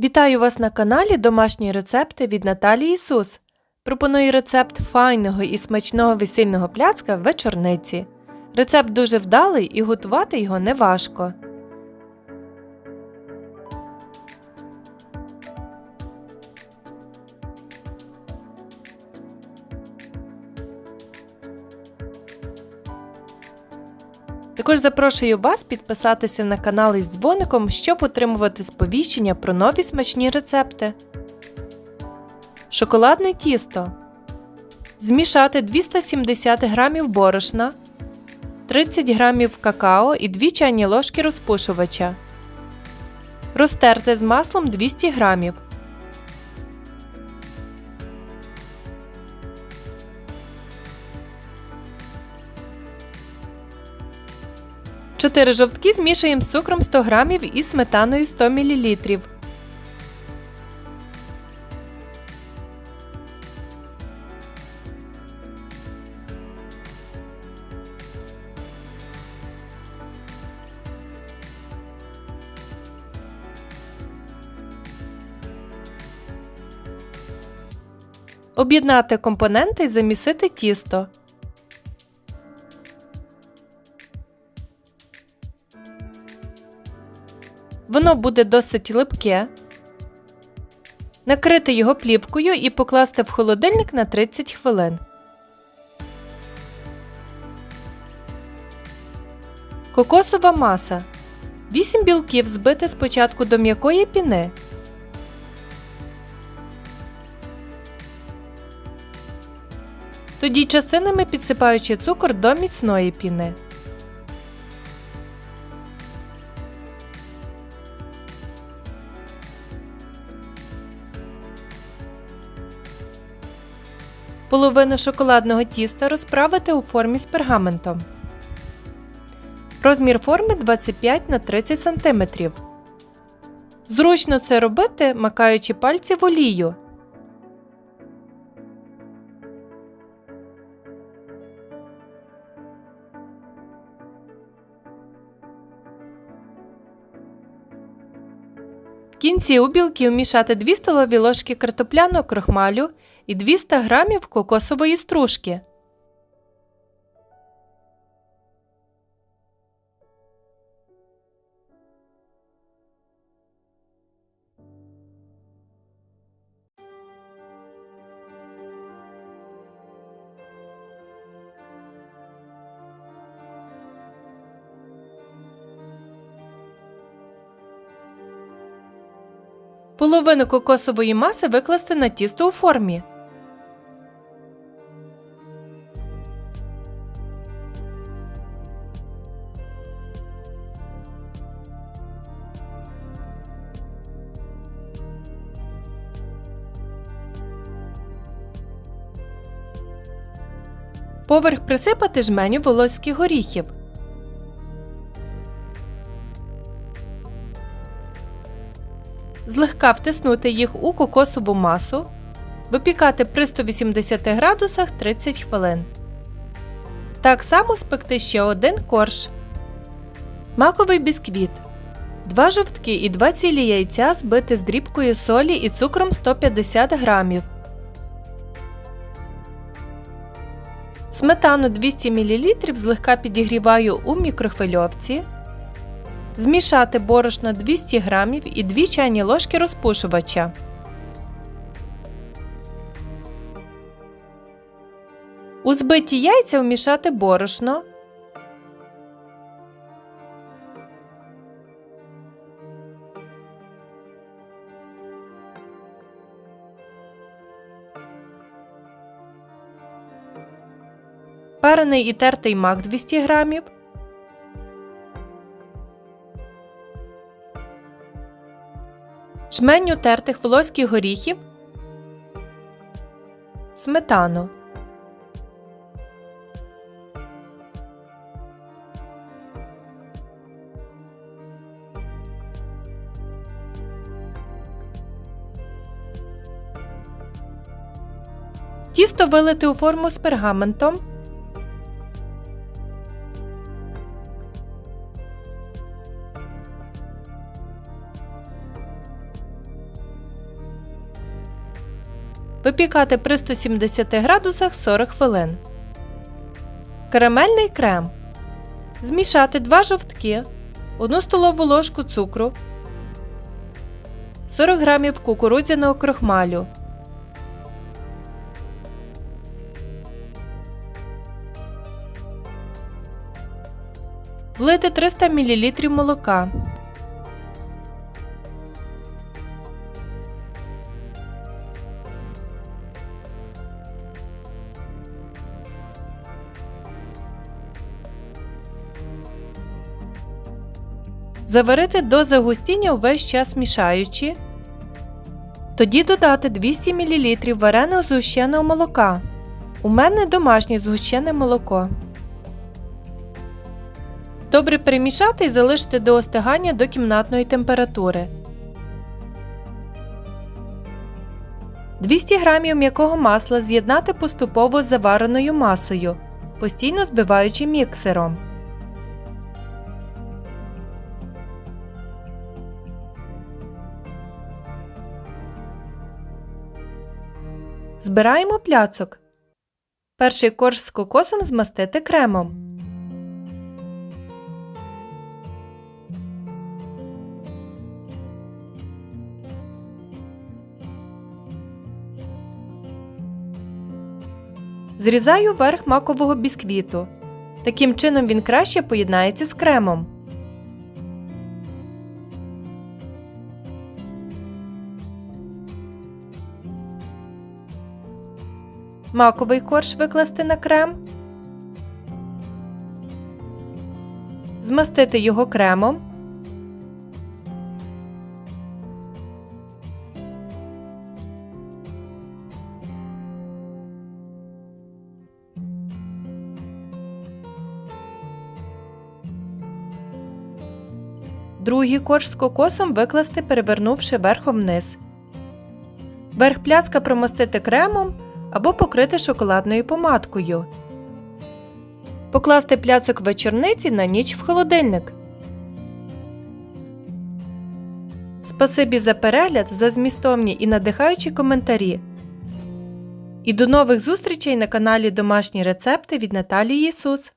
Вітаю вас на каналі Домашні рецепти від Наталії Ісус. Пропоную рецепт файного і смачного весільного пляцка в вечорниці. Рецепт дуже вдалий і готувати його неважко. Також запрошую вас підписатися на канал із дзвоником, щоб отримувати сповіщення про нові смачні рецепти. Шоколадне тісто. Змішати 270 г борошна, 30 г какао і 2 чайні ложки розпушувача. Розтерти з маслом 200 г. Чотири жовтки змішуємо з цукром 100 г і сметаною 100 мл. Об'єднати компоненти і замісити тісто. Воно буде досить липке. Накрити його плівкою і покласти в холодильник на 30 хвилин. Кокосова маса. 8 білків збити спочатку до м'якої піни. Тоді частинами підсипаючи цукор до міцної піни. Половину шоколадного тіста розправити у формі з пергаментом. Розмір форми 25 на 30 см. Зручно це робити, макаючи пальці в олію. В кінці у білки вмішати 2 столові ложки картопляного крохмалю і 200 г кокосової стружки. Половину кокосової маси викласти на тісто у формі. Поверх присипати жменю волоських горіхів. Злегка втиснути їх у кокосову масу. Випікати при 180 градусах 30 хвилин. Так само спекти ще один корж. Маковий бісквіт. 2 жовтки і 2 цілі яйця збити з дрібкою солі і цукром 150 грамів. Сметану 200 мл злегка підігріваю у мікрохвильовці. Змішати борошно 200 г і 2 чайні ложки розпушувача. У збиті яйця вмішати борошно. Парений і тертий мак 200 грамів. Жменю тертих волоських горіхів. Сметану. Тісто вилити у форму з пергаментом. Випікати при 170 градусах 40 хвилин. Карамельний крем. Змішати 2 жовтки, 1 столову ложку цукру, 40 г кукурудзяного крохмалю, Влити 300 мл молока. Заварити до загустіння увесь час мішаючи. Тоді додати 200 мл вареного згущеного молока. У мене домашнє згущене молоко. Добре перемішати і залишити до остигання до кімнатної температури. 200 г м'якого масла з'єднати поступово з завареною масою, постійно збиваючи міксером. Збираємо пляцок. Перший корж з кокосом змастити кремом. Зрізаю верх макового бісквіту. Таким чином він краще поєднається з кремом. Маковий корж викласти на крем. Змастити його кремом. Другий корж з кокосом викласти, перевернувши верхом вниз. Верх пляцка промастити кремом або покрити шоколадною помадкою. Покласти пляцок вечорниці на ніч в холодильник. Спасибі за перегляд, за змістовні і надихаючі коментарі. І до нових зустрічей на каналі Домашні рецепти від Наталії Ісус.